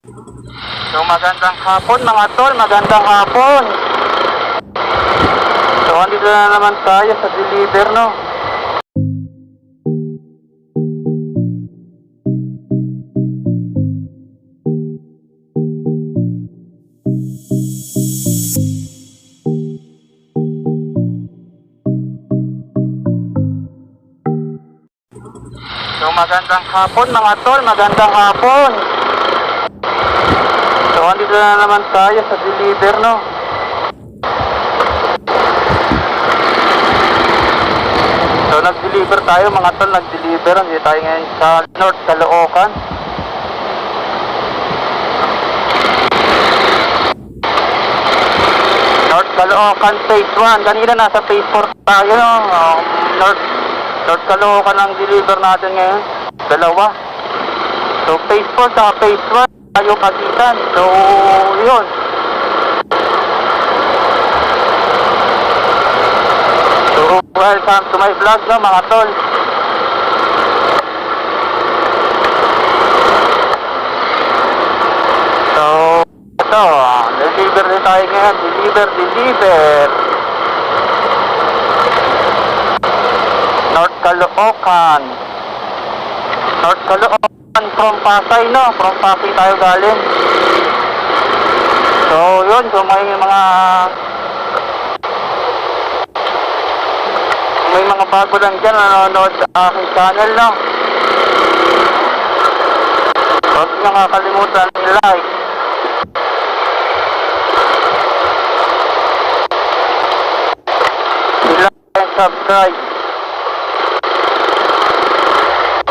So magandang hapon mga tol, magandang hapon. So andito na naman tayo sa deliver no. So magandang hapon mga tol, magandang hapon. So andito na naman tayo sa deliver no. So nag-deliver tayo mga tol, nag-deliver. Hindi tayo ngayon sa North Caloocan. North Caloocan Phase 1. Kanina nasa Phase 4 tayo no. Um, North, North Caloocan ang deliver natin ngayon. Dalawa. So Phase 4 sa Phase 1 tayo kagitan. So yun. So welcome to my vlog no mga tol. So ito, deliver din tayo ngayon. Deliver, deliver. North Caloocan. North Caloocan from Pasay, no? From Pasay tayo galing. So, yun. So, may mga... May mga bago lang dyan nanonood sa aking channel, no? Huwag niyo kakalimutan i-like. I-like subscribe.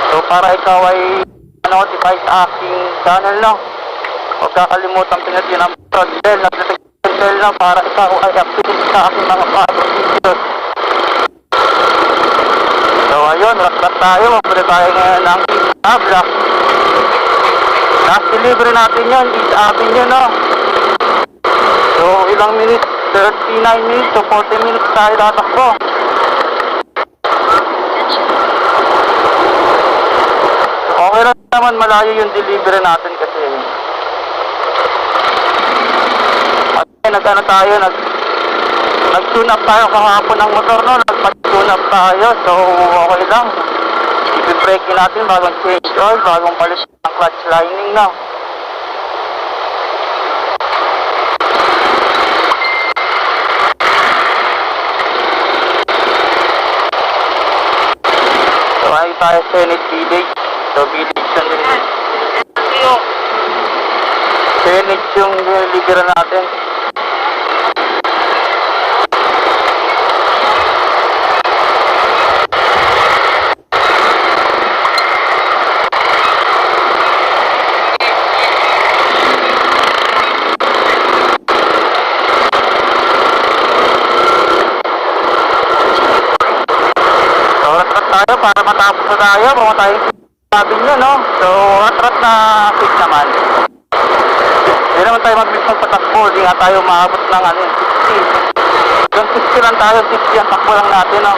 So para ikaw ay notify sa aking channel no. Huwag kakalimutan pinagyan ang bell, notification bell no para ikaw ay update sa aking mga bagong videos. So ayun, rat tayo. Mabili tayo ngayon ng tabla. Last delivery natin yun, is avenue no. So ilang minutes, 39 minutes to 40 minutes tayo tatakbo. Okay lang naman malayo yung delivery natin kasi. At nag-ano tayo, nag nag-tune up tayo kahapon ng motor no, nagpa-tune up tayo. So okay lang. I-brake natin bagong change oil, bagong palis ng clutch lining no. So ay tayo sa Senate Village. So village yung Senate yung delivery natin. So, rat-rat tayo para matapos na tayo. Mga tayo sabi nyo, no? So, rat-rat na fit naman. Hindi naman tayo mabilis magpatakbo. Hindi nga tayo maabot ng ano, 60. Yung 60 lang tayo, 60 ang takbo lang natin, no?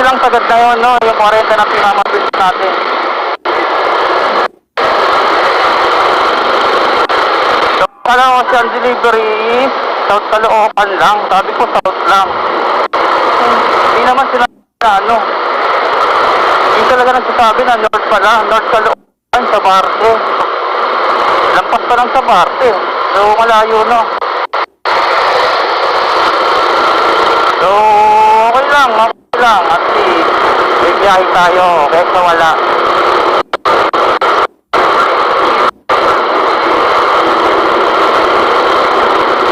Lang sagad na yun, no? Yung 40 na pinamabilis natin. So, siya ang delivery South Caloocan lang. Sabi ko South lang. Hindi naman sila na ano. Hindi talaga nagsasabi na North pala. North Caloocan sa Barte. Lampas pa lang sa Barte. So malayo no. So okay lang. Okay lang. At least may biyahe tayo. Kesa wala.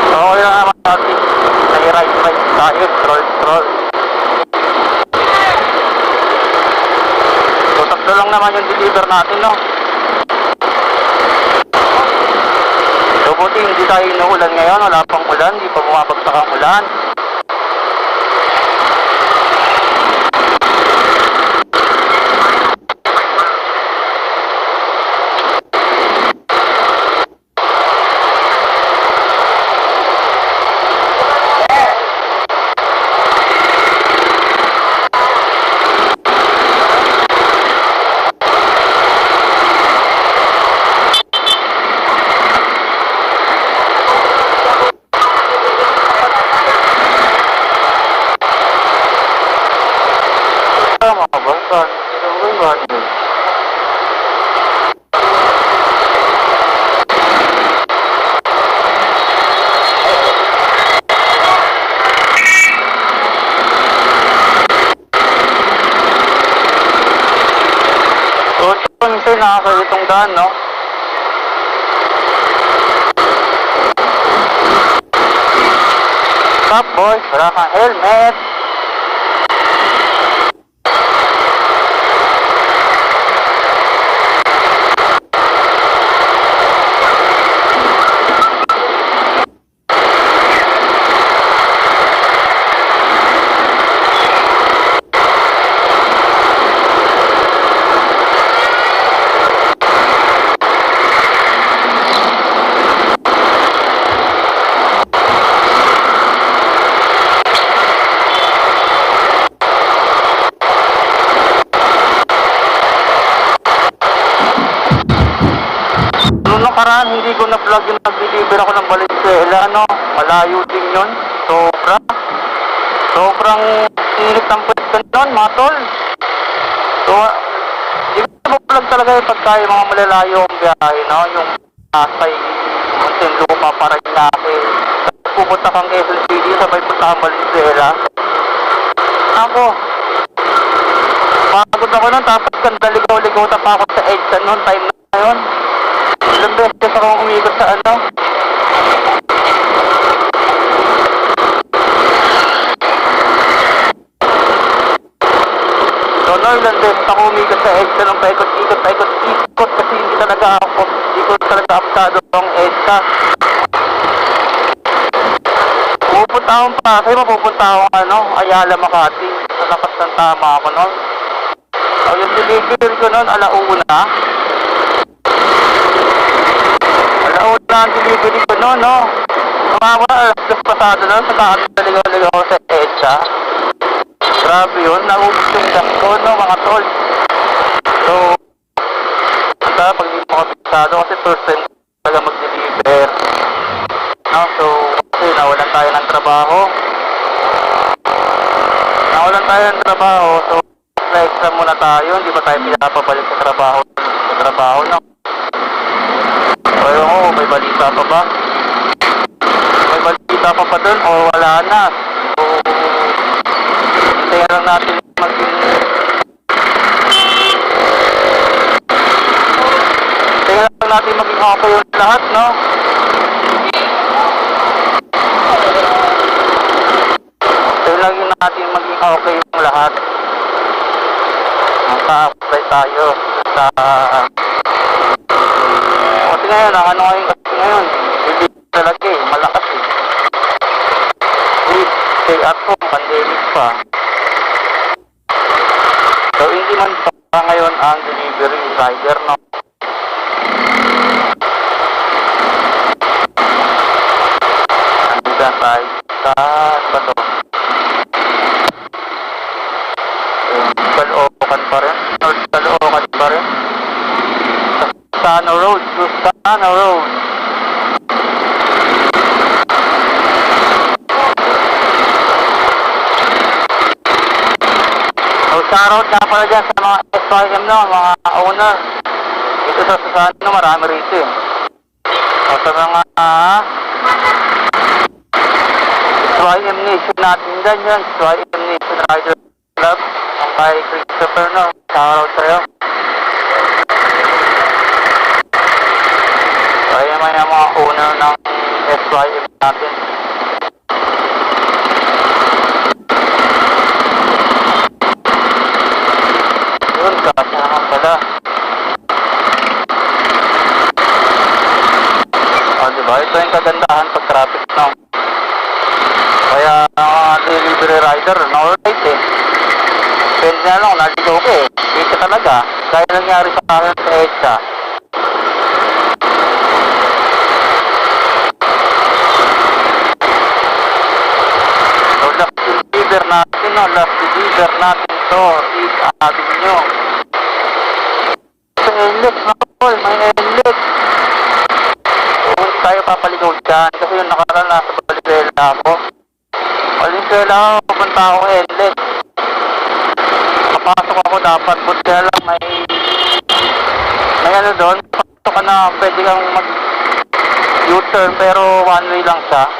Okay lang naman natin. Nag-ride-ride tayo. Stroll-stroll. So, tatlo lang naman yung deliver natin, no? So, buti hindi tayo inuulan ngayon. Wala pang ulan. Hindi pa bumabagsak ang ulan. Daan, no? Stop, boy. Wala kang helmet. Noong nakaraan, na-vlog yung nag-deliver ako ng Valenzuela, ano? Malayo din yun. Sobra. Sobrang init ng pwede nun, mga tol. So, hindi ko na-vlog talaga yung pagka yung mga malalayo ang biyahe, no? Yung Pasay, Muntinlupa, Paranaque. Tapos pupunta kang Quezon City, sabay punta kang Valenzuela. Ako, pagod ako nun, tapos kandaligaw-ligaw pa ako sa EDSA noon, time na yun. Beses akong umikot sa ano. So, no, ilang beses ako umikot sa EDSA nung paikot-ikot, paikot-ikot kasi hindi talaga ako, hindi ko talaga aptado ang EDSA. Pupunta akong Pasay, mapupunta akong ano, Ayala, Makati. Sa lakas ng tama ako noon. O, yung delivery ko noon, alauna. Ang delivery ko noon, no? Tumama, alas pasado noon, sa kakaligaw-ligaw ako sa EDSA. Grabe yun, naubos yung gas ko, no, mga tol. So, basta pag di mo kabisado, kasi first time ko talaga mag-deliver. No, so, kasi nawalan tayo ng trabaho. Nawalan tayo ng trabaho, so, extra muna tayo, hindi pa tayo pinapabalik sa trabaho. Sa trabaho, no? So, ewan ko, may balita pa ba? May balita pa pa dun o wala na? So, hintayin lang natin maging... Hintayin lang natin maging okay yung lahat, no? Hintayin lang natin maging okay yung lahat. Maka-apply tayo sa... Ngayon, ang ano ngayon kasi ngayon, hindi talaga eh, malakas eh. Please, stay at home, pandemic pa. So, hindi man pa ngayon ang delivery rider, no? Nandito na tayo sa, ano ba to? Eh, Caloocan pa rin. North Caloocan pa rin. Susano Road, Susano Road. So, shoutout nga pala dyan sa mga SYM no, mga owner. Dito sa Susano, marami rito eh. O sa mga ah, SYM Nation natin dyan yun, SYM Nation Rider Club. Ang kay Christopher no, shoutout sa'yo. Yung mga owner ng SYM natin. Yun, kasi naman pala. O, diba? Ito yung kagandahan pag traffic no. Kaya mga delivery rider, no right eh. Pwede na lang, naligaw ko eh. Dito talaga. Kaya nangyari sa akin sa EDSA. deliver natin, no? last deliver natin to is ating nyo. Sa inlet, mga tol, may inlet. Huwag tayo papaligaw dyan kasi yung nakaraan nasa Valenzuela ako. Valenzuela ako, papunta ako inlet. Papasok ako dapat, but lang may may ano doon, pasok ka na pwede kang mag U-turn pero one way lang siya.